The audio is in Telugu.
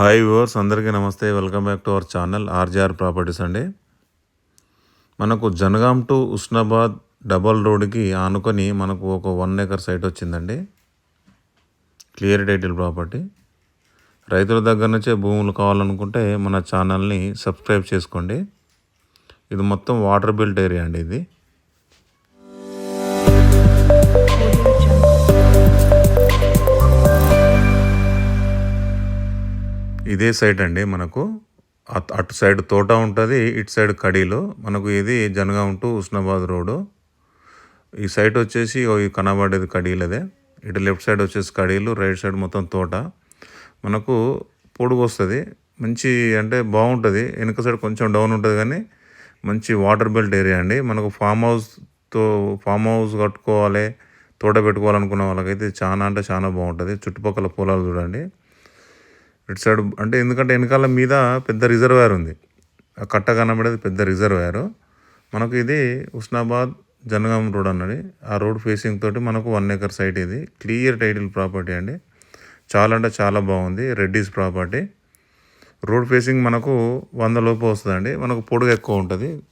హాయ్ వ్యూవర్స్ అందరికీ నమస్తే. Welcome back to our channel RGR properties అండి. మనకు జనగాం టు ఉస్నాబాద్ డబల్ రోడ్కి ఆనుకొని మనకు ఒక వన్ ఏకర్ సైట్ వచ్చిందండి. Clear title property. రైతుల దగ్గర నుంచే భూములు కావాలనుకుంటే మన ఛానల్ని సబ్స్క్రైబ్ చేసుకోండి. ఇది మొత్తం వాటర్ బిల్ట్ ఏరియా అండి ఇది. ఇదే సైట్ అండి మనకు. అటు సైడ్ తోట ఉంటుంది ఇటు సైడ్ కడీలో. మనకు ఇది జనగాం టు ఉస్నాబాద్ రోడ్డు ఈ సైట్ వచ్చేసి కనబడేది ఈ కనబడేది కడీలదే. ఇటు లెఫ్ట్ సైడ్ వచ్చేసి కడీలు రైట్ సైడ్ మొత్తం తోట. మనకు పొడుగు వస్తుంది. మంచి అంటే బాగుంటుంది. వెనుక సైడ్ కొంచెం డౌన్ ఉంటుంది కానీ మంచి వాటర్ బెల్ట్ ఏరియా అండి. మనకు ఫామ్ హౌస్తో ఫామ్ హౌస్ కట్టుకోవాలి తోట పెట్టుకోవాలనుకున్న వాళ్ళకైతే చాలా అంటే చాలా బాగుంటుంది. చుట్టుపక్కల పొలాలు చూడండి. ఇటు సైడ్ అంటే ఎందుకంటే వెనకాల మీద పెద్ద రిజర్వాయర్ ఉంది. ఆ కట్ట కనబడేది పెద్ద రిజర్వాయర్. మనకు ఇది ఉస్నాబాద్ జనగాం రోడ్ అన్నది. ఆ రోడ్ ఫేసింగ్ తోటి మనకు వన్ ఎకర్ సైట్ ఇది. క్లియర్ టైటిల్ ప్రాపర్టీ అండి. చాలా అంటే చాలా బాగుంది. రెడ్డీస్ ప్రాపర్టీ రోడ్ ఫేసింగ్ మనకు వంద లోపు వస్తుందండి. మనకు పొడుగు ఎక్కువ ఉంటుంది.